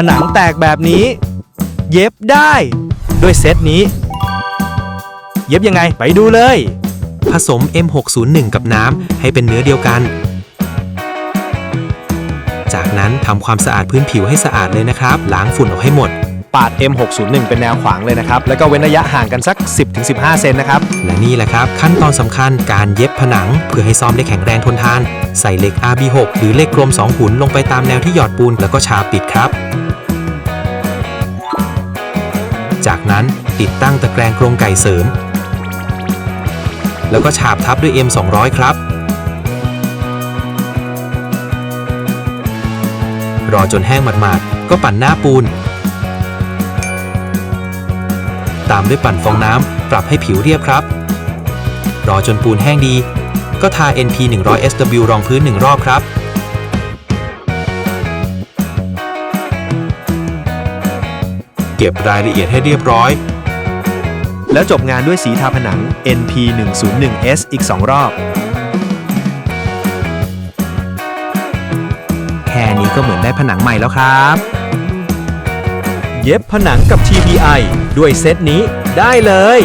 ผนังแตกแบบนี้ เย็บได้ ด้วยเซตนี้ เย็บยังไงไปดูเลย ผสม M601 กับน้ำให้เป็นเนื้อเดียวกัน จากนั้นทำความสะอาดพื้นผิวให้สะอาดเลยนะครับ ล้างฝุ่นออกให้หมด ปาด M601 เป็นแนวขวางเลยนะครับ แล้วก็เว้นระยะห่างกันสัก 10-15 เซนนะครับ และนี่แหละครับ ขั้นตอนสำคัญการเย็บผนัง เพื่อให้ซ่อมได้แข็งแรงทนทาน ใส่เหล็ก RB6 หรือเหล็กกลม2 หุ่นลงไปตามแนวที่หยอดปูนแล้วก็ฉาบปิดครับ จากนั้นติดตั้งตะแกรงกรงไก่เสริม แล้วก็ฉาบทับด้วย M200 ครับ รอจนแห้งหมาดๆ ก็ปั่นหน้าปูน ตามด้วยปั่นฟองน้ำปรับให้ผิวเรียบครับ รอจนปูนแห้งดี ก็ทา NP 100 SW รองพื้น 1 รอบครับ เก็บรายละเอียดให้เรียบร้อย แล้วจบงานด้วยสีทาผนัง NP 101S อีก 2 รอบ แค่นี้ก็เหมือนได้ผนังใหม่แล้วครับ เย็บผนังกับ TPI ด้วยเซตนี้ได้เลย